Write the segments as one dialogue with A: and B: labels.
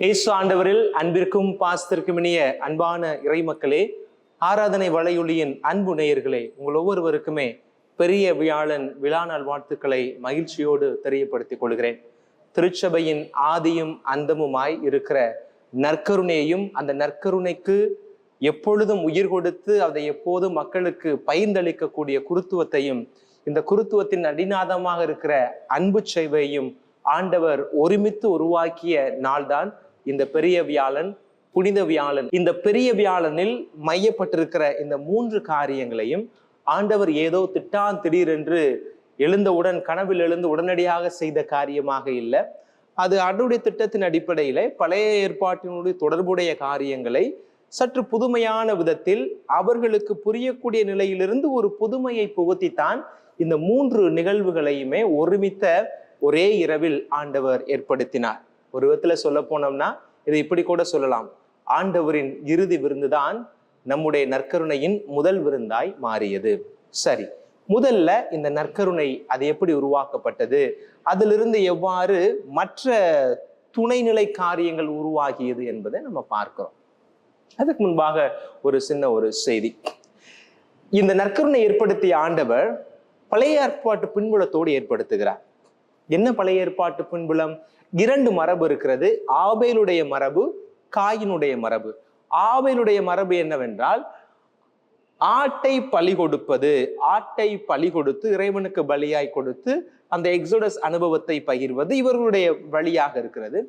A: இயேசு ஆண்டவரில் அன்பிற்கும் பாசத்திற்கும் இனிய அன்பான இறைமக்களே ஆராதனை வலையொலியின் அன்பு நேயர்களே உங்கள் ஒவ்வொருவருக்குமே பெரிய வியாழன் விழா நாள் வாழ்த்துக்களை மகிழ்ச்சியோடு தெரியப்படுத்திக் கொள்கிறேன். திருச்சபையின் ஆதியும் அந்தமுமாய் இருக்கிற நற்கருணையையும் அந்த நற்கருணைக்கு எப்பொழுதும் உயிர் கொடுத்து அதை எப்போதும் மக்களுக்கு பகிர்ந்தளிக்கக்கூடிய குருத்துவத்தையும் இந்த குருத்துவத்தின் அடிநாதமாக இருக்கிற அன்பு சேவையையும் ஆண்டவர் ஒருமித்து உருவாக்கிய நாள்தான் இந்த பெரிய வியாழன் புனித வியாழன். இந்த பெரிய வியாழனில் மையப்பட்டிருக்கிற இந்த மூன்று காரியங்களையும் ஆண்டவர் ஏதோ திட்டான் திடீரென்று எழுந்தவுடன் கனவில் எழுந்து உடனடியாக செய்த காரியமாக இல்லை. அது அவருடைய திட்டத்தின் அடிப்படையிலே பழைய ஏற்பாட்டினுடைய தொடர்புடைய காரியங்களை சற்று புதுமையான விதத்தில் அவர்களுக்கு புரியக்கூடிய நிலையிலிருந்து ஒரு புதுமையை புகுத்தித்தான் இந்த மூன்று நிகழ்வுகளையுமே ஒருமித்த ஒரே இரவில் ஆண்டவர் ஏற்படுத்தினார். ஒரு விதத்துல சொல்ல போனோம்னா இதை இப்படி கூட சொல்லலாம். ஆண்டவரின் இறுதி விருந்துதான் நம்முடைய நற்கருணையின் முதல் விருந்தாய் மாறியது. சரி முதல்ல இந்த நற்கருணை அது எப்படி உருவாக்கப்பட்டது? அதிலிருந்து எவ்வாறு மற்ற துணைநிலை காரியங்கள் உருவாகியது என்பதை நம்ம பார்க்கிறோம். அதுக்கு முன்பாக ஒரு சின்ன ஒரு செய்தி. இந்த நற்கருணை ஏற்படுத்திய ஆண்டவர் பழைய ஏற்பாட்டு பின்புலத்தோடு ஏற்படுத்துகிறார். என்ன பழைய ஏற்பாட்டு பின்புலம் இரண்டு மரபு இருக்கிறது. ஆபேலுடைய மரபு காயினுடைய மரபு. ஆபேலுடைய மரபு என்னவென்றால் ஆட்டை பலி கொடுப்பது. ஆட்டை பலி கொடுத்து இறைவனுக்கு பலியாய் கொடுத்து அந்த எக்ஸோடஸ் அனுபவத்தை பகிர்வது இவர்களுடைய வழியாக இருக்கிறது.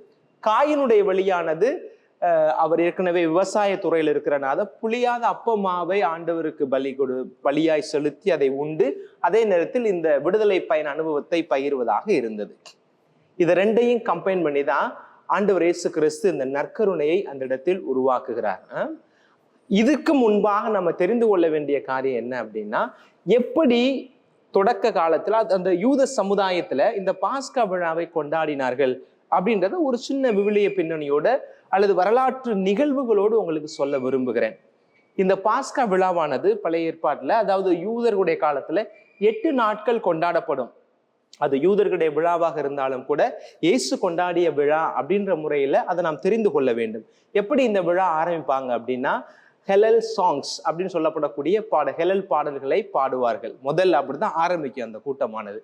A: காயினுடைய வழியானது அவர் ஏற்கனவே விவசாய துறையில் இருக்கிறனால புளியாத அப்பமாவை ஆண்டவருக்கு பலி கொடு பலியாய் செலுத்தி அதை உண்டு. அதே நேரத்தில் இந்த விடுதலை பயன் அனுபவத்தை பகிர்வதாக இருந்தது. இதை ரெண்டையும் கம்பைன் பண்ணி தான் ஆண்டவர் இயேசு கிறிஸ்து இந்த நற்கருணையை அந்த இடத்தில் உருவாக்குகிறார். இதுக்கு முன்பாக நம்ம தெரிந்து கொள்ள வேண்டிய காரியம் என்ன அப்படின்னா எப்படி தொடக்க காலத்துல அந்த யூத சமுதாயத்துல இந்த பாஸ்கா விழாவை கொண்டாடினார்கள் அப்படின்றத ஒரு சின்ன விவிலிய பின்னணியோட அல்லது வரலாற்று நிகழ்வுகளோடு உங்களுக்கு சொல்ல விரும்புகிறேன். இந்த பாஸ்கா விழாவானது பழைய ஏற்பாட்டில் அதாவது யூதர்களுடைய காலத்தில் எட்டு நாட்கள் கொண்டாடப்படும். அது யூதர்களுடைய விழாவாக இருந்தாலும் கூட இயேசு கொண்டாடிய விழா அப்படின்ற முறையில் அதை நாம் தெரிந்து கொள்ள வேண்டும். எப்படி இந்த விழா ஆரம்பிப்பாங்க அப்படின்னா ஹெலல் சாங்ஸ் அப்படின்னு சொல்லப்படக்கூடிய பாட ஹெலல் பாடல்களை பாடுவார்கள். முதல்ல அப்படிதான் ஆரம்பிக்கும் அந்த கூட்டமானது.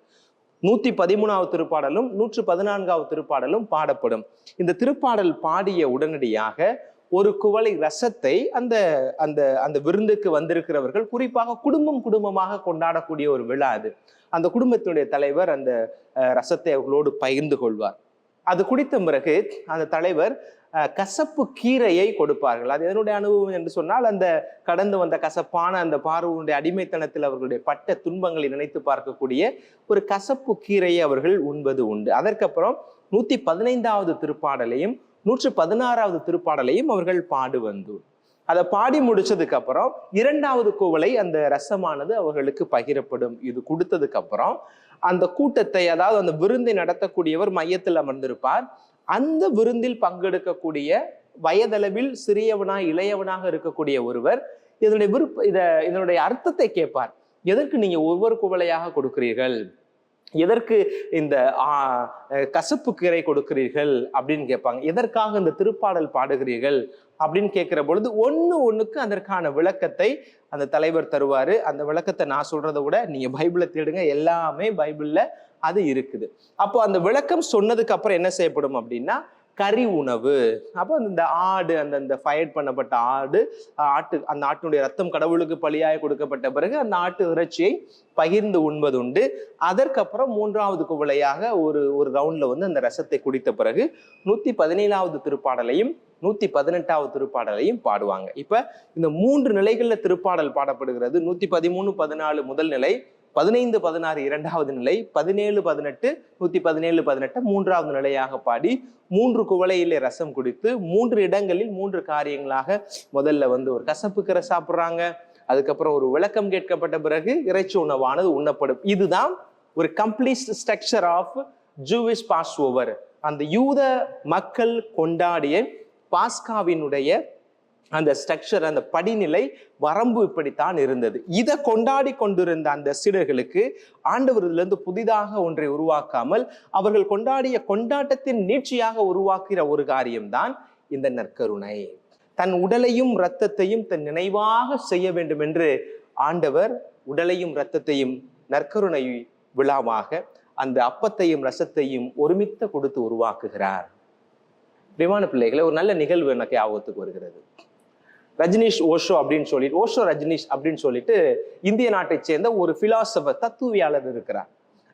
A: நூத்தி பதிமூணாவது திருப்பாடலும் நூற்று பதினான்காவது திருப்பாடலும் பாடப்படும். இந்த திருப்பாடல் பாடிய உடனடியாக ஒரு குவளை ரசத்தை அந்த அந்த அந்த விருந்துக்கு வந்திருக்கிறவர்கள் குறிப்பாக குடும்பம் குடும்பமாக கொண்டாடக்கூடிய ஒரு விழா அது. அந்த குடும்பத்தினுடைய தலைவர் அந்த ரசத்தை அவர்களோடு பகிர்ந்து கொள்வார். அது குடித்த பிறகு அந்த தலைவர் கசப்பு கீரையை கொடுப்பார்கள். அது எதனுடைய அனுபவம் என்று சொன்னால் அந்த கடந்து வந்த கசப்பான அந்த பார்வனுடைய அடிமைத்தனத்தில் அவர்களுடைய பட்ட துன்பங்களை நினைத்து பார்க்கக்கூடிய ஒரு கசப்பு கீரையை அவர்கள் உண்பது உண்டு. அதற்கப்புறம் நூத்தி பதினைந்தாவது திருப்பாடலையும் நூற்று பதினாறாவது திருப்பாடலையும் அவர்கள் பாடு வந்து. அதை பாடி முடிச்சதுக்கு அப்புறம் இரண்டாவது குவளை அந்த ரசமானது அவர்களுக்கு பகிரப்படும். இது கொடுத்ததுக்கு அப்புறம் அந்த கூட்டத்தை அதாவது அந்த விருந்தை நடத்தக்கூடியவர் மையத்தில் அமர்ந்திருப்பார். அந்த விருந்தில் பங்கெடுக்கக்கூடிய வயதளவில் சிறியவனா இளையவனாக இருக்கக்கூடிய ஒருவர் இதனுடைய விருப்ப இத இதனுடைய அர்த்தத்தை கேட்பார். எதற்கு நீங்க ஒவ்வொரு குவளையாக கொடுக்கிறீர்கள்? எதற்கு இந்த கசப்பு கீரை கொடுக்கிறீர்கள் அப்படின்னு கேட்பாங்க. எதற்காக இந்த திருப்பாடல் பாடுகிறீர்கள் அப்படின்னு கேட்கிற பொழுது ஒன்று ஒன்றுக்கு அதற்கான விளக்கத்தை அந்த தலைவர் தருவார். அந்த விளக்கத்தை நான் சொல்கிறத விட நீங்கள் பைபிளை தேடுங்க எல்லாமே பைபிளில் அது இருக்குது. அப்போ அந்த விளக்கம் சொன்னதுக்கு அப்புறம் என்ன செய்யப்படும் அப்படின்னா கறி உணவு. அப்போ அந்த ஆடு அந்த அந்த ஃபயர் பண்ணப்பட்ட ஆடு ஆட்டு அந்த ஆட்டினுடைய ரத்தம் கடவுளுக்கு பலியாக கொடுக்கப்பட்ட பிறகு அந்த ஆட்டு இறைச்சியை பகிர்ந்து உண்பது உண்டு அதற்கப்புறம் மூன்றாவது குவளையாக ஒரு ஒரு ரவுண்டில் வந்து அந்த ரசத்தை குடித்த பிறகு நூற்றி பதினேழாவது திருப்பாடலையும் நூத்தி பதினெட்டாவது திருப்பாடலையும் பாடுவாங்க. இப்ப இந்த மூன்று நிலைகள்ல திருப்பாடல் பாடப்படுகிறது. நூத்தி பதிமூணு பதினாலு முதல் நிலை பதினைந்து பதினாறு இரண்டாவது நிலை பதினேழு பதினெட்டு நூத்தி பதினேழு பதினெட்டு மூன்றாவது நிலையாக பாடி மூன்று குவளையிலே ரசம் குடித்து மூன்று இடங்களில் மூன்று காரியங்களாக முதல்ல வந்து ஒரு கசப்பு கரை சாப்பிட்றாங்க. அதுக்கப்புறம் ஒரு விளக்கம் கேட்கப்பட்ட பிறகு இறைச்சி உணவானது உண்ணப்படும். இதுதான் ஒரு complete structure of Jewish Passover அந்த யூத மக்கள் கொண்டாடிய பாஸ்காவினுடைய அந்த ஸ்ட்ரக்சர் அந்த படிநிலை வரம்பு இப்படித்தான் இருந்தது. இதை கொண்டாடி கொண்டிருந்த அந்த சீடர்களுக்கு ஆண்டவர் இதிலிருந்து புதிதாக ஒன்றை உருவாக்காமல் அவர்கள் கொண்டாடிய கொண்டாட்டத்தின் நீட்சியாக உருவாக்குகிற ஒரு காரியம்தான் இந்த நற்கருணை. தன் உடலையும் இரத்தத்தையும் தன் நினைவாக செய்ய வேண்டும் என்று ஆண்டவர் உடலையும் இரத்தத்தையும் நற்கருணை விழாவாக அந்த அப்பத்தையும் ரசத்தையும் ஒருமித்த கொடுத்து உருவாக்குகிறார். பிரிவான பிள்ளைகளை ஒரு நல்ல நிகழ்வு எனக்கு ஞாபகத்துக்கு வருகிறது. ரஜினிஷ் ஓஷோ அப்படின்னு சொல்லிட்டு ஓஷோ ரஜினிஷ் அப்படின்னு சொல்லிட்டு இந்திய நாட்டை சேர்ந்த ஒரு பிலாசபர் தத்துவியாளர் இருக்கிறார்.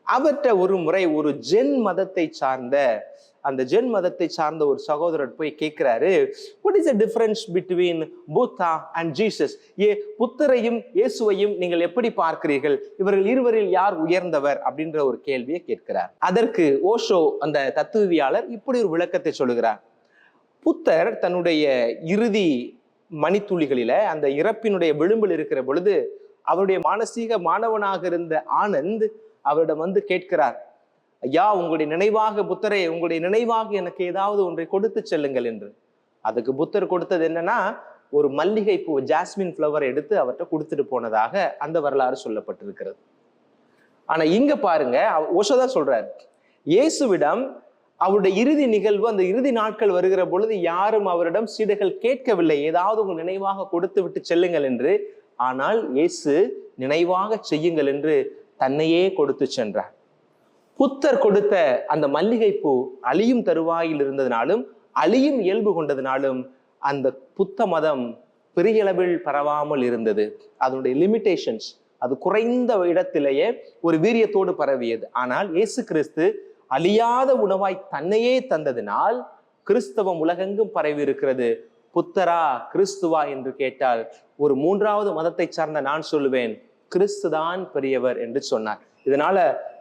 A: அவர்கிட்ட ஒரு முறை ஒரு ஜென் மதத்தை சார்ந்த அந்த ஜென் மதத்தை சார்ந்த ஒரு சகோதரர் போய் கேட்கிறாரு what is the difference between Buddha and Jesus ஏ புத்தரையும் இயேசுவையும் நீங்கள் எப்படி பார்க்கிறீர்கள்? இவர்கள் இருவரில் யார் உயர்ந்தவர்? அப்படின்ற ஒரு கேள்வியை கேட்கிறார். அதற்கு ஓஷோ அந்த தத்துவியாளர் இப்படி ஒரு விளக்கத்தை சொல்லுகிறார். புத்தர் தன்னுடைய இறுதி மணித்துளிகளில அந்த இறப்பினுடைய விளிம்பில் இருக்கிற பொழுது அவருடைய மானசீக மாணவனாக இருந்த ஆனந்த் அவரிடம் வந்து கேட்கிறார் ஐயா உங்களுடைய நினைவாக புத்தரை உங்களுடைய நினைவாக எனக்கு ஏதாவது ஒன்றை கொடுத்து செல்லுங்கள் என்று. அதுக்கு புத்தர் கொடுத்தது என்னன்னா ஒரு மல்லிகை பூ ஜாஸ்மின் ஃப்ளவர் எடுத்து அவர்கிட்ட கொடுத்துட்டு போனதாக அந்த வரலாறு சொல்லப்பட்டிருக்கிறது. ஆனா இங்க பாருங்க ஓஷோ தான் சொல்றாரு இயேசுவிடம் அவருடைய இறுதி நிகழ்வு அந்த இறுதி நாட்கள் வருகிற பொழுது யாரும் அவரிடம் சீடர்கள் கேட்கவில்லை. ஏதாவது உங்கள் நினைவாக கொடுத்து விட்டு செல்லுங்கள் என்று. ஆனால் இயேசு நினைவாக செய்யுங்கள் என்று தன்னையே கொடுத்து சென்றார். புத்தர் கொடுத்த அந்த மல்லிகைப்பூ அழியும் தருவாயில் இருந்ததினாலும் அழியும் இயல்பு கொண்டதினாலும் அந்த புத்த மதம் பெரிய அளவில் பரவாமல் இருந்தது. அதனுடைய லிமிட்டேஷன்ஸ் அது குறைந்த இடத்திலேயே ஒரு வீரியத்தோடு பரவியது. ஆனால் இயேசு கிறிஸ்து அழியாத உணவாய் தன்னையே தந்ததினால் கிறிஸ்தவம் உலகெங்கும் பரவி இருக்கிறது புத்தரா கிறிஸ்துவா என்று கேட்டால் ஒரு மூன்றாவது மதத்தை சார்ந்த நான் சொல்லுவேன் கிறிஸ்து தான் பெரியவர் என்று சொன்னார். இதனால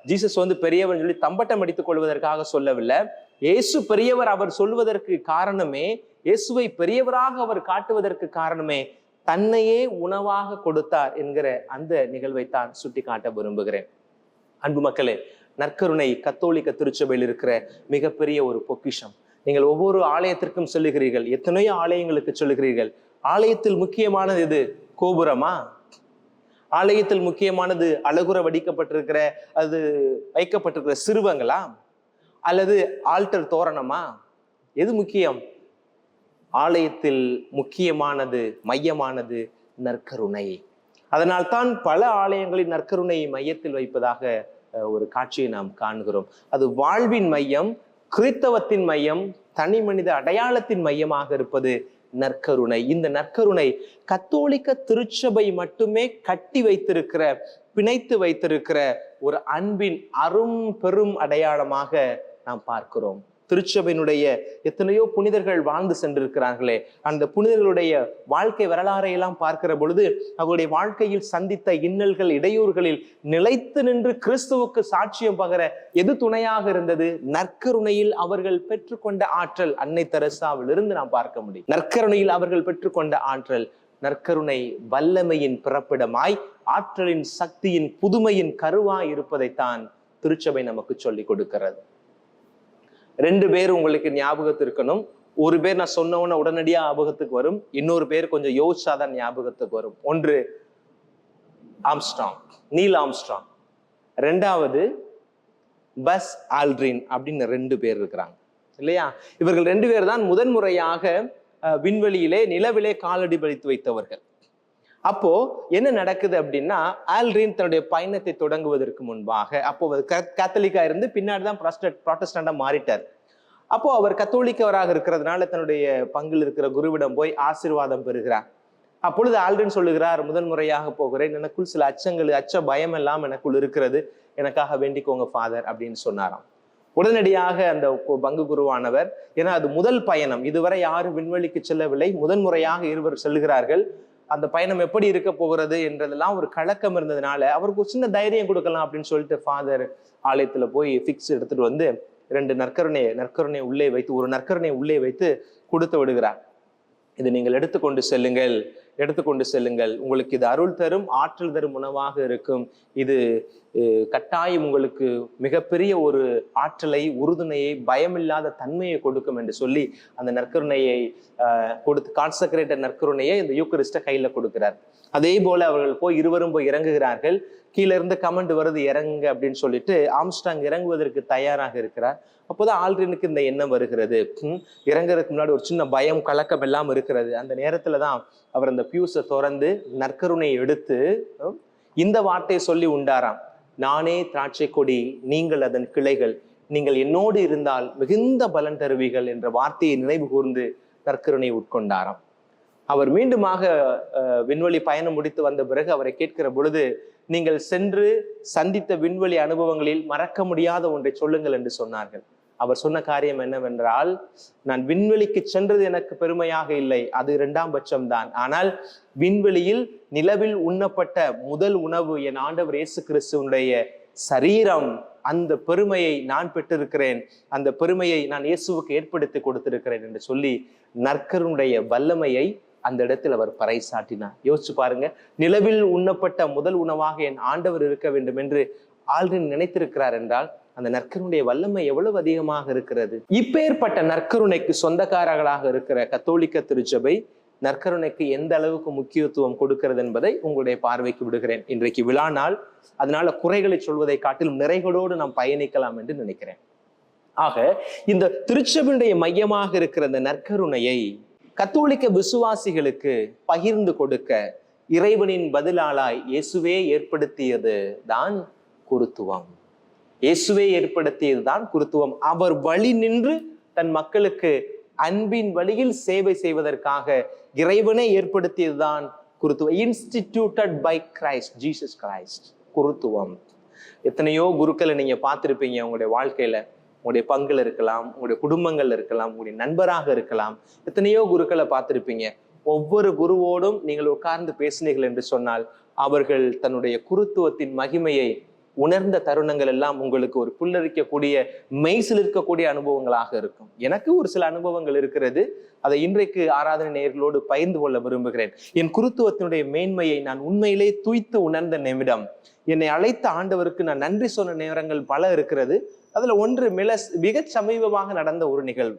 A: ஜீசஸ் வந்து பெரியவர் சொல்லி தம்பட்டம் அடித்துக் கொள்வதற்காக சொல்லவில்லை. இயேசு பெரியவர் அவர் சொல்வதற்கு காரணமே இயேசுவை பெரியவராக அவர் காட்டுவதற்கு காரணமே தன்னையே உணவாக கொடுத்தார் என்கிற அந்த நிகழ்வை தான் சுட்டி காட்ட விரும்புகிறேன். அன்பு மக்களே நற்கருணை கத்தோலிக்க திருச்சபையில் இருக்கிற மிகப்பெரிய ஒரு பொக்கிஷம். நீங்கள் ஒவ்வொரு ஆலயத்திற்கும் சொல்லுகிறீர்கள். எத்தனையோ ஆலயங்களுக்கு சொல்லுகிறீர்கள். ஆலயத்தில் முக்கியமானது எது? கோபுரமா? ஆலயத்தில் முக்கியமானது அழகுற வடிக்கப்பட்டிருக்கிற அது வைக்கப்பட்டிருக்கிற சிறுவங்களா? அல்லது ஆல்டர் தோரணமா? எது முக்கியம்? ஆலயத்தில் முக்கியமானது மையமானது நற்கருணை. அதனால்தான் பல ஆலயங்களில் நற்கருணையை மையத்தில் வைப்பதாக ஒரு காட்சியை நாம் காண்கிறோம். அது வாழ்வின் மையம் கிறித்தவத்தின் மையம் தனி மனித அடையாளத்தின் மையமாக இருப்பது நற்கருணை. இந்த நற்கருணை கத்தோலிக்க திருச்சபை மட்டுமே கட்டி வைத்திருக்கிற பிணைத்து வைத்திருக்கிற ஒரு அன்பின் அரும் பெரும் அடையாளமாக நாம் பார்க்கிறோம். திருச்சபையினுடைய எத்தனையோ புனிதர்கள் வாழ்ந்து சென்றிருக்கிறார்களே. அந்த புனிதர்களுடைய வாழ்க்கை வரலாறை எல்லாம் பார்க்கிற பொழுது அவருடைய வாழ்க்கையில் சந்தித்த இன்னல்கள் இடையூறுகளில் நிலைத்து நின்று கிறிஸ்துவுக்கு சாட்சியம் பகர எது துணையாக இருந்தது? நற்கருணையில் அவர்கள் பெற்றுக்கொண்ட ஆற்றல் அன்னை தெரசாவில் இருந்து நாம் பார்க்க முடியும். நற்கருணையில் அவர்கள் பெற்றுக்கொண்ட ஆற்றல் நற்கருணை வல்லமையின் பிறப்பிடமாய் ஆற்றலின் சக்தியின் புதுமையின் கருவாய் இருப்பதைத்தான் திருச்சபை நமக்கு சொல்லிக் கொடுக்கிறது. ரெண்டு பேர் உங்களுக்கு ஞாபகத்து இருக்கணும். ஒரு பேர் நான் சொன்னவன உடனடியாக ஞாபகத்துக்கு வரும். இன்னொரு பேர் கொஞ்சம் யோசிச்சாதான் ஞாபகத்துக்கு வரும். ஒன்று ஆம்ஸ்ட்ராங் நீல் ஆம்ஸ்ட்ராங். ரெண்டாவது பஸ் ஆல்ட்ரின் அப்படின்னு ரெண்டு பேர் இருக்கிறாங்க. இல்லையா? இவர்கள் ரெண்டு பேர் தான் முதன்முறையாக விண்வெளியிலே நிலவிலே காலடி பதித்து வைத்தவர்கள். அப்போ என்ன நடக்குது அப்படின்னா ஆல்ரின் தன்னுடைய பயணத்தை தொடங்குவதற்கு முன்பாக அப்போ கத்தலிக்கா இருந்து பின்னாடி தான் ப்ராட்டஸ்டண்டா மாறிட்டார். அப்போ அவர் கத்தோலிக்கவராக இருக்கிறதுனால தன்னுடைய பங்கில் இருக்கிற குருவிடம் போய் ஆசீர்வாதம் பெறுகிறார். அப்பொழுது ஆல்ரின் சொல்லுகிறார் முதன்முறையாக போகிறேன். எனக்குள் சில அச்சங்கள் அச்ச பயம் எல்லாம் எனக்குள் இருக்கிறது. எனக்காக வேண்டிக்கோங்க ஃபாதர் அப்படின்னு சொன்னாராம். உடனடியாக அந்த பங்கு குருவானவர் ஏன்னா அது முதல் பயணம். இதுவரை யாரும் விண்வெளிக்கு செல்லவில்லை. முதன்முறையாக இருவர் செல்கிறார்கள் அந்த பயணம் எப்படி இருக்க போகிறது என்றதெல்லாம் ஒரு கலக்கம் இருந்ததுனால அவருக்கு ஒரு சின்ன தைரியம் கொடுக்கலாம் அப்படின்னு சொல்லிட்டு ஃபாதர் ஆலயத்துல போய் ஃபிக்ஸ் எடுத்துட்டு வந்து ரெண்டு நற்கருணையை நற்கருணையை உள்ளே வைத்து ஒரு நற்கருணை உள்ளே வைத்து கொடுத்து விடுகிறார். இதை நீங்கள் எடுத்துக்கொண்டு செல்லுங்கள். எடுத்துக்கொண்டு செல்லுங்கள். உங்களுக்கு இது அருள் தரும் ஆற்றல் தரும் உணவாக இருக்கும். இது கட்டாயம் உங்களுக்கு மிகப்பெரிய ஒரு ஆற்றலை உறுதுணையை பயமில்லாத தன்மையை கொடுக்கும் என்று சொல்லி அந்த நற்கருணையை கொடுத்து கான்சக்ரேட்டர் நற்கருணையை இந்த யூக்கரிஸ்ட கையில கொடுக்கிறார். அதே போல அவர்கள் போய் இருவரும் போய் இறங்குகிறார்கள். கீழே இருந்து கமெண்ட் வருது இறங்குங்க அப்படின்னு சொல்லிட்டு ஆம்ஸ்டாங் இறங்குவதற்கு தயாராக இருக்கிறார். அப்போதான் ஆல்ரினுக்கு இந்த எண்ணம் வருகிறது. இறங்குறதுக்கு முன்னாடி ஒரு சின்ன பயம் கலக்கம் எல்லாம் இருக்கிறது. அந்த நேரத்துல தான் அவர் அந்த பியூஸை திறந்து நற்கருணையை எடுத்து இந்த வார்த்தையை சொல்லி உண்டாராம். நானே திராட்சை கொடி நீங்கள் அதன் கிளைகள். நீங்கள் என்னோடு இருந்தால் மிகுந்த பலன் தருவீர்கள் என்ற வார்த்தையை நினைவு கூர்ந்து நற்கருணை உட்கொண்டாராம். அவர் மீண்டுமாக விண்வெளி பயணம் முடித்து வந்த பிறகு அவரை கேட்கிற பொழுது நீங்கள் சென்று சந்தித்த விண்வெளி அனுபவங்களில் மறக்க முடியாத ஒன்றை சொல்லுங்கள் என்று சொன்னார்கள். அவர் சொன்ன காரியம் என்னவென்றால் நான் விண்வெளிக்கு சென்றது எனக்கு பெருமையாக இல்லை அது இரண்டாம் பட்சம்தான். ஆனால் விண்வெளியில் நிலவில் உண்ணப்பட்ட முதல் உணவு என் ஆண்டவர் இயேசு கிறிஸ்துவனுடைய சரீரம். அந்த பெருமையை நான் பெற்றிருக்கிறேன். அந்த பெருமையை நான் இயேசுவுக்கு ஏற்படுத்தி கொடுத்திருக்கிறேன் என்று சொல்லி நற்கருடைய வல்லமையை அந்த இடத்தில் அவர் பறைசாட்டினார் யோசிச்சு பாருங்க நிலவில் உண்ணப்பட்ட முதல் உணவாக என் ஆண்டவர் இருக்க வேண்டும் என்று ஆல்ரெடி நினைத்திருக்கிறார் என்றால் அந்த நற்கருடைய வல்லமை எவ்வளவு அதிகமாக இருக்கிறது? இப்பேற்பட்ட நற்கருணைக்கு சொந்தக்காரர்களாக இருக்கிற கத்தோலிக்க திருச்சபை நற்கருணைக்கு எந்த அளவுக்கு முக்கியத்துவம் கொடுக்கிறது என்பதை உங்களுடைய பார்வைக்கு விடுகிறேன். இன்றைக்கு விழா நாள் அதனால குறைகளை சொல்வதை காட்டிலும் நிறைகளோடு நாம் பயணிக்கலாம் என்று நினைக்கிறேன். ஆக இந்த திருச்சபையுடைய மையமாக இருக்கிற இந்த நற்கருணையை கத்தோலிக்க விசுவாசிகளுக்கு பகிர்ந்து கொடுக்க இறைவனின் பதிலாளாய் இயேசுவே ஏற்படுத்தியது தான் குருத்துவம். இயேசுவே ஏற்படுத்தியது தான் குருத்துவம். அவர் வழி நின்று தன் மக்களுக்கு அன்பின் வழியில் சேவை செய்வதற்காக இறைவனே ஏற்படுத்தியதுதான் குருத்துவம். Instituted by Christ Jesus Christ குருத்துவம். எத்தனையோ குருக்களை நீங்க பார்த்திருப்பீங்க உங்களுடைய வாழ்க்கையில. உங்களுடைய பங்குல இருக்கலாம் உங்களுடைய குடும்பங்கள்ல இருக்கலாம் உங்களுடைய நண்பராக இருக்கலாம் எத்தனையோ குருக்களை பார்த்துருப்பீங்க. ஒவ்வொரு குருவோடும் நீங்கள் உட்கார்ந்து பேசினீர்கள் என்று சொன்னால் அவர்கள் தன்னுடைய குருத்துவத்தின் மகிமையை உணர்ந்த தருணங்கள் எல்லாம் உங்களுக்கு ஒரு புல்லரிக்கக்கூடிய மெய்சில் இருக்கக்கூடிய அனுபவங்களாக இருக்கும். எனக்கு ஒரு சில அனுபவங்கள் இருக்கிறது. அதை இன்றைக்கு ஆராதனை நேர்களோடு பகிர்ந்து கொள்ள விரும்புகிறேன். என் குருத்துவத்தினுடைய மேன்மையை நான் உண்மையிலே தூய்த்து உணர்ந்த நிமிடம் என்னை அழைத்த ஆண்டவருக்கு நான் நன்றி சொன்ன நேரங்கள் பல இருக்கிறது. அதுல ஒன்று மில மிக சமீபமாக நடந்த ஒரு நிகழ்வு.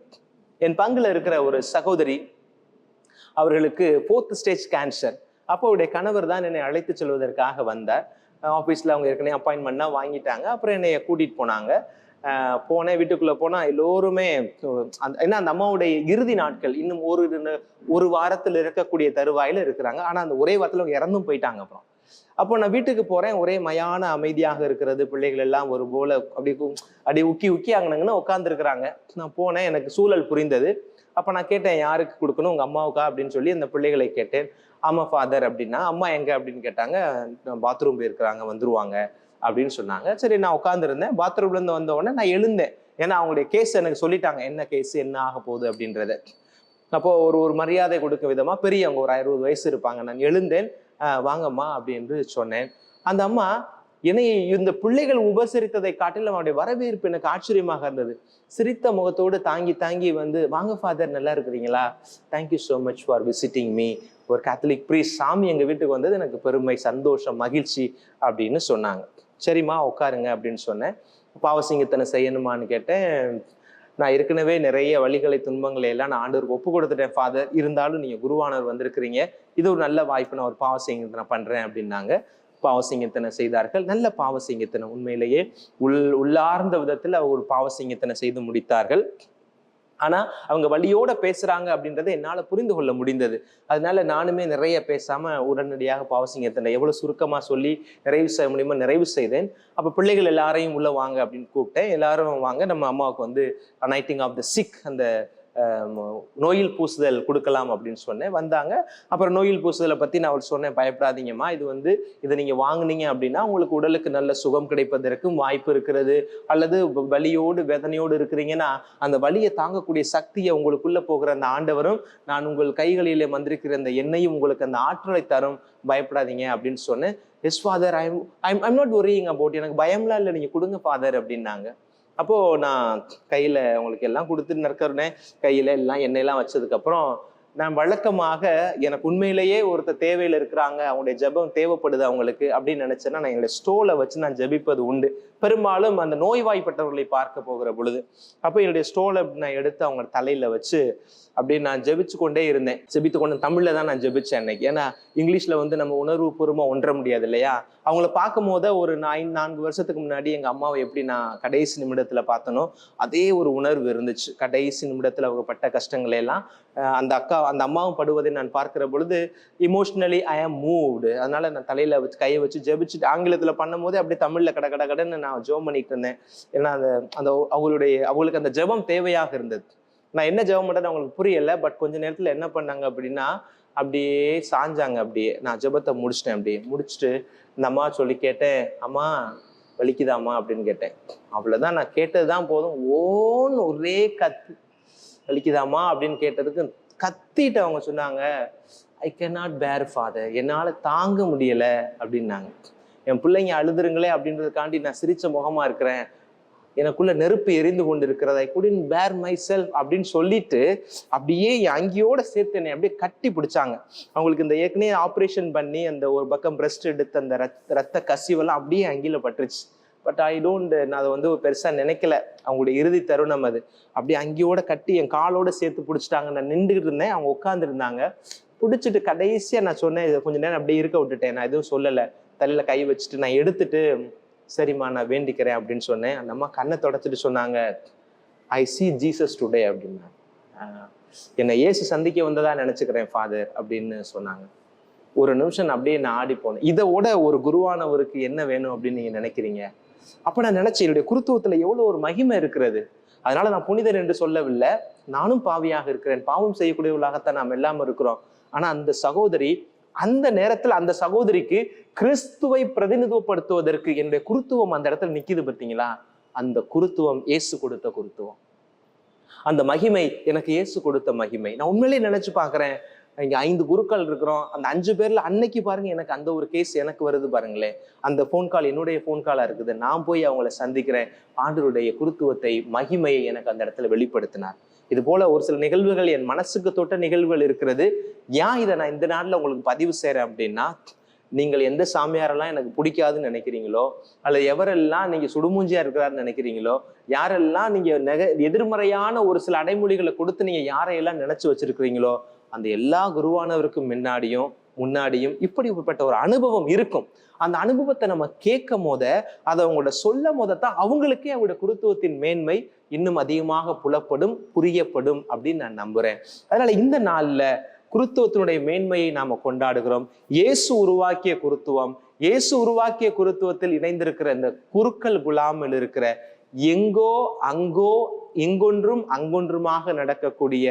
A: என் பங்குல இருக்கிற ஒரு சகோதரி அவர்களுக்கு ஃபோர்த் ஸ்டேஜ் கேன்சர் அப்போ அவருடைய கணவர் தான் என்னை அழைத்து செல்வதற்காக வந்தார். ஆஃபீஸில் அவங்க ஏற்கனவே அப்பாயின்மெண்ட்லாம் வாங்கிட்டாங்க. அப்புறம் என்னை கூட்டிகிட்டு போனாங்க. போனேன் வீட்டுக்குள்ளே போனால் எல்லோருமே அந்த ஏன்னா அந்த அம்மாவுடைய இறுதி நாட்கள் இன்னும் ஒரு ஒரு வாரத்தில் இருக்கக்கூடிய தருவாயில் இருக்கிறாங்க. ஆனால் அந்த ஒரே வாரத்தில் அவங்க இறந்தும் போயிட்டாங்க அப்புறம். அப்போ நான் வீட்டுக்கு போறேன் ஒரே மயான அமைதியாக இருக்கிறது பிள்ளைகள் எல்லாம் ஒரு போல அப்படி அப்படி உக்கி உக்கி அங்கனங்கன்னு உட்காந்துருக்குறாங்க நான் போனேன் எனக்கு சூழல் புரிந்தது. அப்போ நான் கேட்டேன் யாருக்கு கொடுக்கணும்? உங்க அம்மாவுக்கா? அப்படின்னு சொல்லி அந்த பிள்ளைகளை கேட்டேன். ஆமா ஃபாதர் அப்படின்னா அம்மா எங்க? அப்படின்னு கேட்டாங்க. பாத்ரூம் போயிருக்கிறாங்க வந்துருவாங்க அப்படின்னு சொன்னாங்க. சரி நான் உட்காந்துருந்தேன் பாத்ரூம்ல இருந்து வந்த உடனே நான் எழுந்தேன். ஏன்னா அவங்களுடைய கேஸ் எனக்கு சொல்லிட்டாங்க. என்ன கேஸ் என்ன ஆக போகுது? அப்படின்றத. அப்போ ஒரு ஒரு மரியாதை கொடுக்க விதமா பெரியவங்க ஒரு அறுபது வயசு இருப்பாங்க. நான் எழுந்தேன். வாங்கம்மா அப்படின்னு சொன்னேன். அந்த அம்மா என்னை இந்த பிள்ளைகள் உபசரித்ததை காட்டிலும் அவனுடைய வரவேற்பு எனக்கு ஆச்சரியமாக இருந்தது. சிரித்த முகத்தோடு தாங்கி தாங்கி வந்து வாங்க ஃபாதர் நல்லா இருக்கிறீங்களா? Thank you so much for visiting me ஒரு கேத்தலிக் ப்ரீ சாமி எங்கள் வீட்டுக்கு வந்தது எனக்கு பெருமை சந்தோஷம் மகிழ்ச்சி அப்படின்னு சொன்னாங்க. சரிம்மா உட்காருங்க அப்படின்னு சொன்னேன். பாவசிங்கத்தனை செய்யணுமான்னு கேட்டேன். நான் ஏற்கனவே நிறைய வழிகளை துன்பங்களை எல்லாம் நான் ஆண்டவருக்கு ஒப்பு கொடுத்துட்டேன் ஃபாதர் இருந்தாலும் நீங்கள் குருவானவர் வந்திருக்கிறீங்க. இது ஒரு நல்ல வாய்ப்பு. நான் ஒரு பாவசிங்கத்தனை பண்ணுறேன் அப்படின்னாங்க. பாவசிங்கத்தனை செய்தார்கள். நல்ல பாவசிங்கத்தனை உண்மையிலேயே உள் உள்ளார்ந்த விதத்தில் அவர் ஒரு பாவசிங்கத்தனை செய்து முடித்தார்கள். ஆனா அவங்க வழியோட பேசுறாங்க அப்படின்றத என்னால புரிந்து கொள்ள முடிந்தது. அதனால நானுமே நிறைய பேசாம உடனடியாக பாவசிங்கத்தனை எவ்வளவு சுருக்கமா சொல்லி நிறைவு செய்ய முடியுமோ நிறைவு செய்தேன். அப்ப பிள்ளைகள் எல்லாரையும் உள்ள வாங்க அப்படின்னு கூப்பிட்டேன். எல்லாரும் வாங்க நம்ம அம்மாவுக்கு வந்து நைட்டிங் ஆஃப் த சிக் அந்த நோயில் பூசுதல் கொடுக்கலாம் அப்படின்னு சொன்னேன் வந்தாங்க. அப்புறம் நோயில் பூசுதலை பற்றி நான் அவர் சொன்னேன் பயப்படாதீங்கம்மா இது வந்து இதை நீங்கள் வாங்குனீங்க அப்படின்னா உங்களுக்கு உடலுக்கு நல்ல சுகம் கிடைப்பதற்கும் வாய்ப்பு இருக்கிறது. அல்லது வ- வலியோடு வேதனையோடு இருக்கிறீங்கன்னா அந்த வலியை தாங்கக்கூடிய சக்தியை உங்களுக்குள்ளே போகிற அந்த ஆண்டவரும் நான் உங்கள் கைகளிலே வந்திருக்கிற அந்த எண்ணெயும் உங்களுக்கு அந்த ஆற்றலை தரும் பயப்படாதீங்க அப்படின்னு சொன்னேன். Yes father I'm I'm I'm not worrying about எனக்கு பயம்லாம் இல்லை நீங்கள் கொடுங்க ஃபாதர் அப்படின்னாங்க. அப்போ நான் கையில உங்களுக்கு எல்லாம் கொடுத்துட்டு நற்கருனேன் கையில எல்லாம் எண்ணெயெல்லாம் வச்சதுக்கு அப்புறம் நான் வழக்கமாக எனக்கு உண்மையிலேயே ஒருத்தர் தேவையில இருக்கிறாங்க அவங்களுடைய ஜெபம் தேவைப்படுது அவங்களுக்கு அப்படின்னு நினைச்சேன்னா நான் என்னுடைய ஸ்டோலை வச்சு நான் ஜெபிப்பது உண்டு. பெரும்பாலும் அந்த நோய்வாய்ப்பட்டவர்களை பார்க்க போகிற பொழுது அப்போ என்னுடைய ஸ்டோலை நான் எடுத்து அவங்க தலையில வச்சு அப்படியே நான் ஜெபிச்சு கொண்டே இருந்தேன். ஜெபித்து கொண்டு தமிழில் தான் நான் ஜெபிச்சேன் அன்னைக்கு. ஏன்னா இங்கிலீஷில் வந்து நம்ம உணர்வு பூர்வமாக ஒன்ற முடியாது இல்லையா? அவங்கள பார்க்கும் போத ஒரு நான் நான்கு வருஷத்துக்கு முன்னாடி எங்கள் அம்மாவை எப்படி நான் கடைசி நிமிடத்தில் பார்த்தனோ அதே ஒரு உணர்வு இருந்துச்சு. கடைசி நிமிடத்தில் அவங்க பட்ட கஷ்டங்களை எல்லாம் அந்த அக்கா அந்த அம்மாவும் படுவதை நான் பார்க்கிற பொழுது இமோஷ்னலி ஐ ஆம் மூவ்டு அதனால நான் தலையில் வச்சு கையை வச்சு ஜெபிச்சுட்டு ஆங்கிலத்துல பண்ணும்போது அப்படியே தமிழில் கட கட கடன்னு நான் நான் ஜெபம் பண்ணிட்டு இருந்தேன். ஏன்னா அந்த அந்த அவங்களுடைய அவங்களுக்கு அந்த ஜெபம் தேவையாக இருந்தது. நான் என்ன ஜெபம் பண்றது அவங்களுக்கு புரியல. பட் கொஞ்ச நேரத்துல என்ன பண்ணாங்க அப்படின்னா அப்படியே சாஞ்சாங்க அப்படியே. நான் ஜெபத்தை முடிச்சிட்டேன் அப்படியே. முடிச்சுட்டு இந்த அம்மா சொல்லி கேட்டேன் அம்மா வலிக்குதாம்மா? அப்படின்னு கேட்டேன். அவ்வளவுதான். நான் கேட்டதுதான் போதும். ஓன்னு ஒரே கத்து. வலிக்குதாம்மா? அப்படின்னு கேட்டதுக்கு கத்திட்டு அவங்க சொன்னாங்க I can not bear father என்னால தாங்க முடியல. அப்படின்னாங்க. என் பிள்ளைங்க அழுதுருங்களே அப்படின்றதுக்காண்டி நான் சிரிச்ச முகமா இருக்கிறேன். எனக்குள்ள நெருப்பு எரிந்து கொண்டு இருக்கிறது ஐ குடின் பேர் மை செல்ஃப் அப்படின்னு சொல்லிட்டு அப்படியே என் அங்கியோட சேர்த்து என்னை அப்படியே கட்டி பிடிச்சாங்க. அவங்களுக்கு இந்த ஏற்கனவே ஆப்ரேஷன் பண்ணி அந்த ஒரு பக்கம் பிரஸ்ட் எடுத்து அந்த ரத் ரத்த கசிவெல்லாம் அப்படியே அங்கியில் பட்டுருச்சு. பட் ஐ டோன்ட் நான் அதை வந்து பெருசாக நினைக்கல. அவங்களுடைய இறுதி தருணம் அது. அப்படியே அங்கேயோட கட்டி என் காலோட சேர்த்து பிடிச்சிட்டாங்க நான் நின்றுகிட்டு இருந்தேன். அவங்க உட்காந்துருந்தாங்க பிடிச்சிட்டு கடைசியாக நான் சொன்னேன் இதை கொஞ்ச நேரம் அப்படியே இருக்க விட்டுட்டேன். நான் எதுவும் சொல்லலை. தலையில் கை வச்சுட்டு நான் எடுத்துட்டு சரிம்மா நான் வேண்டிக்கிறேன் அப்படின்னு சொன்னேன். அந்த அம்மா கண்ணை தொடச்சிட்டு சொன்னாங்க ஐ சி ஜீசஸ் டுடே அப்படின்னா. என்னை இயேசு சந்திக்க வந்ததா நினச்சிக்கிறேன் ஃபாதர் அப்படின்னு சொன்னாங்க. ஒரு நிமிஷம் அப்படியே நான் ஆடி போனேன். இதை விட ஒரு குருவானவருக்கு என்ன வேணும் அப்படின்னு நீங்க நினைக்கிறீங்க? அப்போ நான் நினைச்சேன் என்னுடைய குருத்துவத்தில் எவ்வளோ ஒரு மகிமை இருக்கிறது. அதனால நான் புனிதர் என்று சொல்லவில்லை. நானும் பாவியாக இருக்கிறேன். பாவம் செய்யக்கூடியவர்களாகத்தான் நாம் எல்லாம் இருக்கிறோம். ஆனால் அந்த சகோதரி அந்த நேரத்தில் அந்த சகோதரிக்கு கிறிஸ்துவை பிரதிநிதித்துவப்படுத்துவதற்கு என்னுடைய குருத்துவம் அந்த இடத்துல நிக்குது பார்த்தீங்களா? அந்த குருத்துவம் இயேசு கொடுத்த குருத்துவம். அந்த மகிமை எனக்கு இயேசு கொடுத்த மகிமை. நான் உண்மையிலேயே நினைச்சு பார்க்குறேன். இங்க ஐந்து குருக்கள் இருக்கிறோம். அந்த அஞ்சு பேர்ல அன்னைக்கு பாருங்க எனக்கு அந்த ஒரு கேஸ் எனக்கு வருது பாருங்களேன். அந்த ஃபோன் கால் என்னுடைய ஃபோன் காலா இருக்குது. நான் போய் அவங்கள சந்திக்கிறேன். ஆண்டருடைய குருத்துவத்தை மகிமையை எனக்கு அந்த இடத்துல வெளிப்படுத்தினார். இது போல ஒரு சில நிகழ்வுகள் என் மனசுக்கு தொட்ட நிகழ்வுகள் இருக்கிறது. ஏன் இதை நான் இந்த நாட்டில் உங்களுக்கு பதிவு செய்கிறேன் அப்படின்னா நீங்கள் எந்த சாமியாரெல்லாம் எனக்கு பிடிக்காதுன்னு நினைக்கிறீங்களோ அல்லது எவரெல்லாம் நீங்கள் சுடுமூஞ்சியாக இருக்கிறாருன்னு நினைக்கிறீங்களோ யாரெல்லாம் நீங்கள் நெக எதிர்மறையான ஒரு சில அடைமொழிகளை கொடுத்து நீங்கள் யாரையெல்லாம் நினச்சி வச்சிருக்கிறீங்களோ அந்த எல்லா குருவானவருக்கும் முன்னாடியும் முன்னாடியும் இப்படிப்பட்ட ஒரு அனுபவம் இருக்கும். அந்த அனுபவத்தை நம்ம கேட்கும் போத அதை அவங்களோட சொல்லும் போதத்தான் அவங்களுக்கே அவங்களோட குருத்துவத்தின் மேன்மை இன்னும் அதிகமாக புலப்படும் புரியப்படும் அப்படின்னு நான் நம்புறேன். அதனால இந்த நாள்ல குருத்துவத்தினுடைய மேன்மையை நாம கொண்டாடுகிறோம். இயேசு உருவாக்கிய குருத்துவம் இயேசு உருவாக்கிய குருத்துவத்தில் இணைந்திருக்கிற இந்த குருக்கள் குலாமில் இருக்கிற எங்கோ அங்கோ எங்கொன்றும் அங்கொன்றுமாக நடக்கக்கூடிய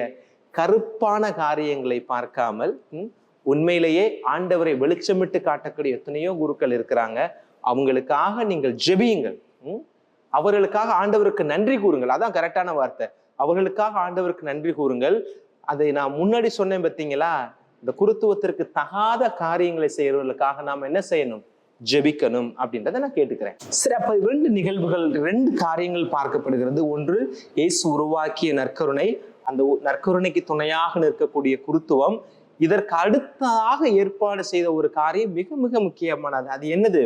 A: கருப்பான காரியங்களை பார்க்காமல் ம், உண்மையிலேயே ஆண்டவரை வெளிச்சமிட்டு காட்டக்கூடிய எத்தனையோ குருக்கள் இருக்கிறாங்க. அவங்களுக்காக நீங்கள் ஜெபியுங்கள். ம்? அவர்களுக்காக ஆண்டவருக்கு நன்றி கூறுங்கள். அதான் கரெக்டான வார்த்தை. அவர்களுக்காக ஆண்டவருக்கு நன்றி கூறுங்கள். அதை நான் முன்னாடி சொன்னேன் பார்த்தீங்களா? இந்த குருத்துவத்திற்கு தகாத காரியங்களை செய்யறவர்களுக்காக நாம் என்ன செய்யணும்? ஜெபிக்கணும் அப்படின்றத நான் கேட்டுக்கிறேன். சரி அப்ப ரெண்டு நிகழ்வுகள் ரெண்டு காரியங்கள் பார்க்கப்படுகிறது. ஒன்று இயேசு உருவாக்கிய நற்கருணை. அந்த நற்கருணைக்கு துணையாக நிற்கக்கூடிய குருத்துவம். இதற்கு அடுத்ததாக ஏற்பாடு செய்த ஒரு காரியம் மிக மிக முக்கியமானது. அது என்னது?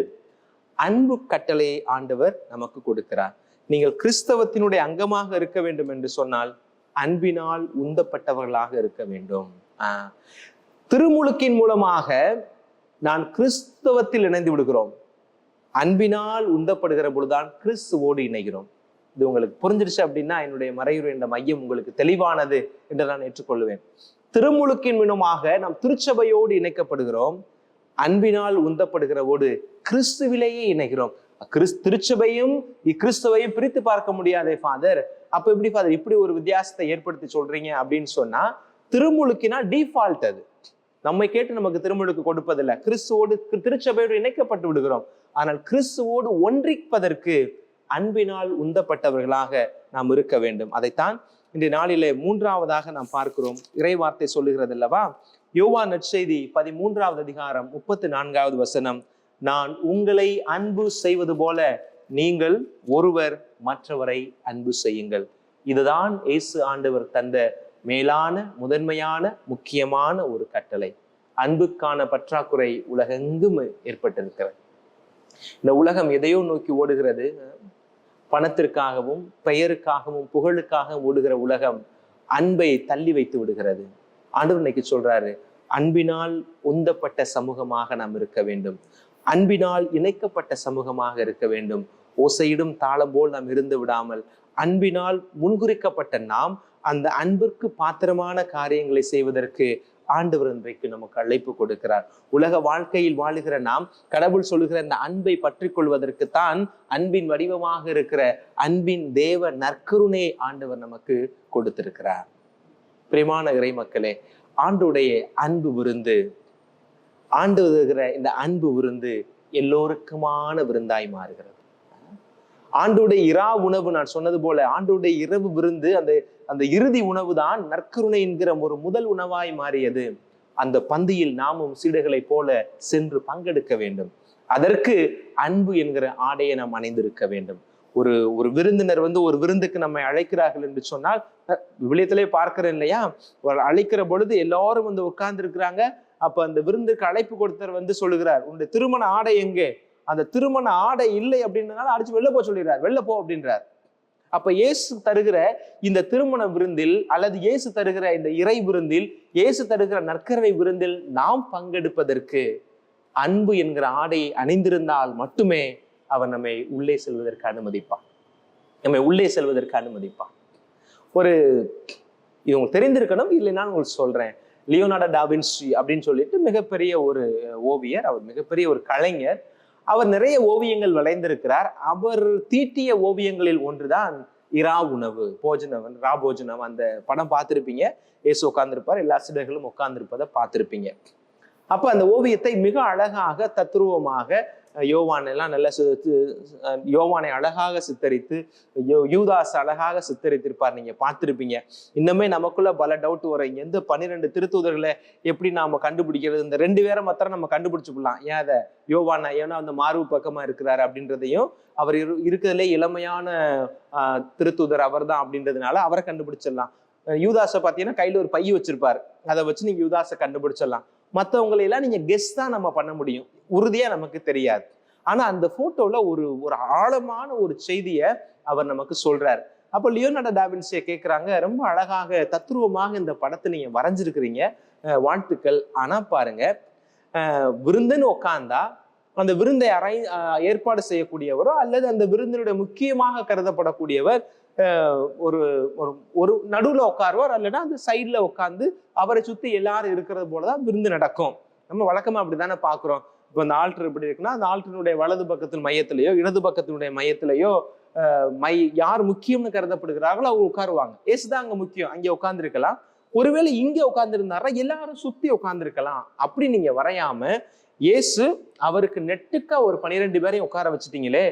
A: அன்பு கட்டளையை ஆண்டவர் நமக்கு கொடுக்கிறார். நீங்கள் கிறிஸ்தவத்தினுடைய அங்கமாக இருக்க வேண்டும் என்று சொன்னால் அன்பினால் உந்தப்பட்டவர்களாக இருக்க வேண்டும். ஆஹ் திருமுழுக்கின் மூலமாக நான் கிறிஸ்தவத்தில் இணைந்து விடுகிறோம். அன்பினால் உந்தப்படுகிற பொழுதுதான் கிறிஸ்துவோடு இணைகிறோம். இது உங்களுக்கு புரிஞ்சிருச்சு அப்படின்னா என்னுடைய மறையுறை என்ற மையம் உங்களுக்கு தெளிவானது என்று நான் ஏற்றுக்கொள்வேன். திருமுழுக்கின் மூலமாக நாம் திருச்சபையோடு இணைக்கப்படுகிறோம். அன்பினால் உந்தப்படுகிறவோடு கிறிஸ்துவிலேயே இணைகிறோம். திருச்சபையும் கிறிஸ்துவையும் பிரித்து பார்க்க முடியாதே ஃபாதர் அப்ப எப்படி ஃபாதர் இப்படி ஒரு வித்தியாசத்தை ஏற்படுத்தி சொல்றீங்க அப்படின்னு சொன்னா திருமுழுக்கினா டிஃபால்ட் அது. நம்மை கேட்டு நமக்கு திருமுழுக்கு கொடுப்பதில்லை. கிறிஸ்துவோடு திருச்சபையோடு இணைக்கப்பட்டு விடுகிறோம். ஆனால் கிறிஸ்துவோடு ஒன்றிப்பதற்கு அன்பினால் உந்தப்பட்டவர்களாக நாம் இருக்க வேண்டும். அதைத்தான் இன்றைய நாளிலே மூன்றாவதாக நாம் பார்க்கிறோம். இறைவார்த்தை சொல்லுகிறது அல்லவா? யோவா நற்செய்தி பதிமூன்றாவது அதிகாரம் முப்பத்தி நான்காவது வசனம். நான் உங்களை அன்பு செய்வது போல நீங்கள் ஒருவர் மற்றவரை அன்பு செய்யுங்கள். இதுதான் இயேசு ஆண்டவர் தந்த மேலான முதன்மையான முக்கியமான ஒரு கட்டளை. அன்புக்கான பற்றாக்குறை உலகெங்கும் ஏற்பட்டிருக்கிறது. இந்த உலகம் எதையோ நோக்கி ஓடுகிறது. பணத்திற்காகவும் பெயருக்காகவும் புகழுக்காகவும் ஓடுகிற உலகம் அன்பை தள்ளி வைத்து விடுகிறது. ஆண்டவர் இன்னைக்கு சொல்றாரு அன்பினால் உந்தப்பட்ட சமூகமாக நாம் இருக்க வேண்டும். அன்பினால் இணைக்கப்பட்ட சமூகமாக இருக்க வேண்டும். ஓசையிடும் தாளம் போல் நாம் இருந்து விடாமல் அன்பினால் முன்குறிக்கப்பட்ட நாம் அந்த அன்பிற்கு பாத்திரமான காரியங்களை செய்வதற்கு ஆண்டவர் இன்றைக்கு நமக்கு அழைப்பு கொடுக்கிறார். உலக வாழ்க்கையில் வாழுகிற நாம் கடவுள் சொல்லுகிற அந்த அன்பை பற்றி கொள்வதற்கு தான் அன்பின் வடிவமாக இருக்கிற அன்பின் தேவ நற்கருணையை ஆண்டவர் நமக்கு கொடுத்திருக்கிறார். பிரியமான இறை மக்களே ஆண்டுடைய அன்பு விருந்து ஆண்டு வருகிற இந்த அன்பு விருந்து எல்லோருக்குமான விருந்தாய் மாறுகிறது. ஆண்டுடைய இரா உணவு நான் சொன்னது போல ஆண்டுடைய இரவு விருந்து அந்த அந்த இறுதி உணவு தான் நற்கருணை என்கிற ஒரு முதல் உணவாய் மாறியது. அந்த பந்தியில் நாமும் சீடுகளைப் போல சென்று பங்கெடுக்க வேண்டும். அதற்கு அன்பு என்கிற ஆடையை நாம் அணிந்திருக்க வேண்டும். ஒரு ஒரு விருந்தினர் வந்து ஒரு விருந்துக்கு நம்மை அழைக்கிறார்கள் என்று சொன்னால் விவிலியத்திலே பார்க்கிறேன் இல்லையா? அழைக்கிற பொழுது எல்லாரும் வந்து உட்கார்ந்து இருக்கிறாங்க அப்ப அந்த விருந்துக்கு அழைப்பு கொடுத்தவர் வந்து சொல்லுகிறார் உன்னுடைய திருமண ஆடை எங்கே? அந்த திருமண ஆடை இல்லை அப்படின்றனால அடிச்சு வெளில போக சொல்லிடுறார். வெளில போ அப்படின்றார். அப்ப இயேசு தருகிற இந்த திருமண விருந்தில் அல்லது இயேசு தருகிற இந்த இறை விருந்தில் இயேசு தருகிற நற்கரவை விருந்தில் நாம் பங்கெடுப்பதற்கு அன்பு என்கிற ஆடையை அணிந்திருந்தால் மட்டுமே அவர் நம்மை உள்ளே செல்வதற்கு அனுமதிப்பான் நம்மை உள்ளே செல்வதற்கு அனுமதிப்பான் ஒரு இவங்க தெரிந்திருக்கணும் இல்லைன்னா உங்களுக்கு சொல்றேன். லியோனார்டோ டாபின்ஸ் அப்படின்னு சொல்லிட்டு மிகப்பெரிய ஒரு ஓவியர் அவர் மிகப்பெரிய ஒரு கலைஞர். அவர் நிறைய ஓவியங்கள் வளைந்திருக்கிறார். அவர் தீட்டிய ஓவியங்களில் ஒன்றுதான் இரா உணவு போஜனவன் ரா போஜனம். அந்த படம் பார்த்துருப்பீங்க. ஏசு உட்கார்ந்துருப்பார். எல்லா சிடர்களும் உட்கார்ந்துருப்பதை பார்த்துருப்பீங்க. அப்ப அந்த ஓவியத்தை மிக அழகாக தத்ரூபமாக யோவான் எல்லாம் நல்ல யோவானை அழகாக சித்தரித்து யோ யூதாஸ் அழகாக சித்தரித்திருப்பார். நீங்க பார்த்துருப்பீங்க. இன்னுமே நமக்குள்ள பல டவுட் வரும். எந்த பன்னிரெண்டு திருத்தூதர்களை எப்படி நாம கண்டுபிடிக்கிறது? இந்த ரெண்டு பேரை மாத்திரம் நம்ம கண்டுபிடிச்சுக்கலாம். ஏன் அதை? யோவானா ஏன்னா அந்த மார்பு பக்கமா இருக்கிறாரு அப்படின்றதையும் அவர் இரு இருக்கிறதுலே இளமையான திருத்தூதர் அவர் தான் அப்படின்றதுனால அவரை கண்டுபிடிச்சிடலாம். யூதாஸை பார்த்தீங்கன்னா கையில் ஒரு பை வச்சிருப்பார். அதை வச்சு நீங்கள் யூதாஸை கண்டுபிடிச்சிடலாம். மற்றவங்களை எல்லாம் நீங்க கெஸ் தான் நம்ம பண்ண முடியும். உறுதியாக நமக்கு தெரியாது. ஆனால் அந்த ஃபோட்டோவில் ஒரு ஒரு ஆழமான ஒரு செய்தியை அவர் நமக்கு சொல்கிறார் அப்போ லியோனார்டோ டாவின்சியை கேட்குறாங்க ரொம்ப அழகாக தத்ரூபமாக இந்த படத்தை நீங்கள் வரைஞ்சிருக்கிறீங்க. வாழ்த்துக்கள். ஆனால் பாருங்க விருந்துன்னு உட்காந்தா அந்த விருந்தை அரை ஏற்பாடு செய்யக்கூடியவரோ அல்லது அந்த விருந்தினுடைய முக்கியமாக கருதப்படக்கூடியவர் ஒரு ஒரு ஒரு நடுவில் உட்காருவார். இல்லைன்னா அந்த சைடில் உட்காந்து அவரை சுற்றி எல்லாரும் இருக்கிறது போலதான் விருந்து நடக்கும். நம்ம வழக்கமாக அப்படி தானே பார்க்குறோம் இப்போ அந்த ஆல்டர் எப்படி இருக்குன்னா அந்த ஆல்டரினுடைய வலது பக்கத்தின் மையத்திலேயோ இடது பக்கத்தினுடைய மையத்திலேயோ மை யார் முக்கியம்னு கருதப்படுகிறார்களோ அவங்க உட்காருவாங்க. ஏசுதான் அங்கே முக்கியம். அங்கே உட்காந்துருக்கலாம் ஒருவேளை இங்கே உட்காந்துருந்தாரா எல்லாரும் சுற்றி உட்காந்துருக்கலாம் அப்படி நீங்கள் வரையாம இயேசு அவருக்கு நெட்டுக்கா ஒரு பனிரெண்டு பேரையும் உட்கார வச்சுட்டீங்களே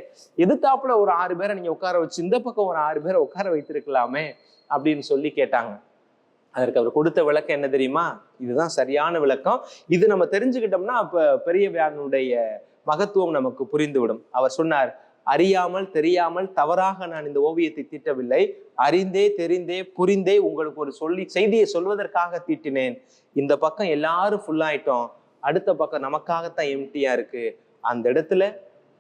A: எதிர்த்தாப்புல ஒரு ஆறு பேரை நீங்க உட்கார வச்சு இந்த பக்கம் ஒரு ஆறு பேரை உட்கார வைத்திருக்கலாமே அப்படின்னு சொல்லி கேட்டாங்க. அதற்கு அவர் கொடுத்த விளக்கம் என்ன தெரியுமா? இதுதான் சரியான விளக்கம். இது நம்ம தெரிஞ்சுக்கிட்டோம்னா அப்ப பெரிய மகத்துவம் நமக்கு புரிந்துவிடும். அவர் சொன்னார் அறியாமல் தெரியாமல் தவறாக நான் இந்த ஓவியத்தை தீட்டவில்லை. அறிந்தே தெரிந்தே புரிந்தே உங்களுக்கு ஒரு சொல்லி செய்தியை சொல்வதற்காக தீட்டினேன். இந்த பக்கம் எல்லாரும் ஃபுல்லாயிட்டோம் அடுத்த பக்கம் நமக்காகத்தான் எம்டியா இருக்கு. அந்த இடத்துல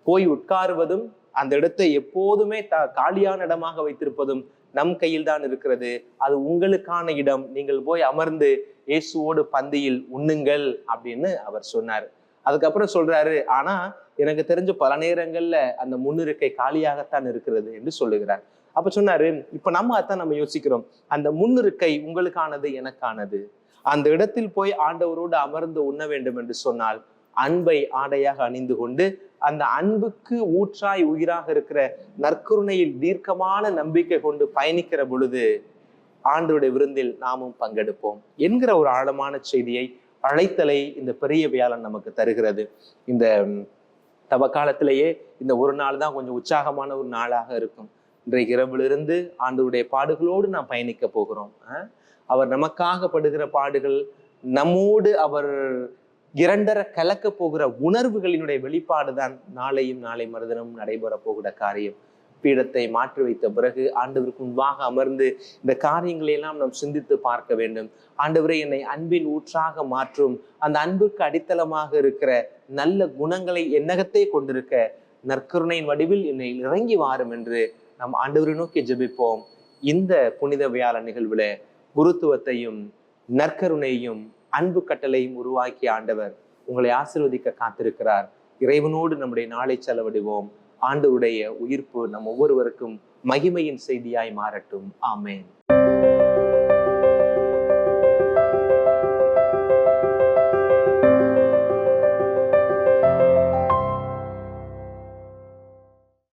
A: போய் உட்காருவதும் அந்த இடத்தை எப்போதுமே த காலியான இடமாக வைத்திருப்பதும் நம் கையில் தான் இருக்கிறது. அது உங்களுக்கான இடம். நீங்கள் போய் அமர்ந்து இயேசுவோடு பந்தியில் உண்ணுங்கள் அப்படின்னு அவர் சொன்னார். அதுக்கப்புறம் சொல்றாரு ஆனா எனக்கு தெரிஞ்ச பல நேரங்கள்ல அந்த முன்னிருக்கை காலியாகத்தான் இருக்கிறது என்று சொல்லுகிறார். அப்ப சொன்னாரு இப்ப நம்ம அதான் நம்ம யோசிக்கிறோம். அந்த முன்னிருக்கை உங்களுக்கானது எனக்கானது. அந்த இடத்தில் போய் ஆண்டவரோடு அமர்ந்து உண்ண வேண்டும் என்று சொன்னால் அன்பை ஆடையாக அணிந்து கொண்டு அந்த அன்புக்கு ஊற்றாய் உயிராக இருக்கிற நற்கருணையில் தீர்க்கமான நம்பிக்கை கொண்டு பயணிக்கிற பொழுது ஆண்டோடைய விருந்தில் நாமும் பங்கெடுப்போம் என்கிற ஒரு ஆழமான செய்தியை அழைத்தலை இந்த பெரிய வியாழன் நமக்கு தருகிறது. இந்த தவ காலத்திலேயே இந்த ஒரு நாள் தான் கொஞ்சம் உற்சாகமான ஒரு நாளாக இருக்கும். இன்றைக்கு இரவிலிருந்து ஆண்டவருடைய பாடுகளோடு நாம் பயணிக்க போகிறோம். அவர் நமக்காக படுகிற பாடுகள் நம்மோடு அவர் இரண்டர கலக்க போகிற உணர்வுகளினுடைய வெளிப்பாடு தான் நாளையும் நாளை மறுதினமும் நடைபெற போகிற காரியம். பீடத்தை மாற்றி வைத்த பிறகு ஆண்டவருக்கு முன்பாக அமர்ந்து இந்த காரியங்களை எல்லாம் நாம் சிந்தித்து பார்க்க வேண்டும். ஆண்டவரை என்னை அன்பின் ஊற்றாக மாற்றும். அந்த அன்புக்கு அடித்தளமாக இருக்கிற நல்ல குணங்களை என்னகத்தை கொண்டிருக்க நற்கருணையின் வடிவில் என்னை இறங்கி வாரும் என்று நாம் ஆண்டவரை நோக்கி ஜெபிப்போம். இந்த புனித வியாழ நிகழ்வுல குருத்துவத்தையும் நற்கருணையும் அன்பு கட்டளையும் உருவாக்கிய ஆண்டவர் உங்களை ஆசிர்வதிக்க காத்திருக்கிறார். இறைவனோடு நம்முடைய நாளை செலவிடுவோம் ஆண்டவருடைய உயிர்ப்பு நம் ஒவ்வொருவருக்கும் மகிமையின் செய்தியாய் மாறட்டும். ஆமேன்.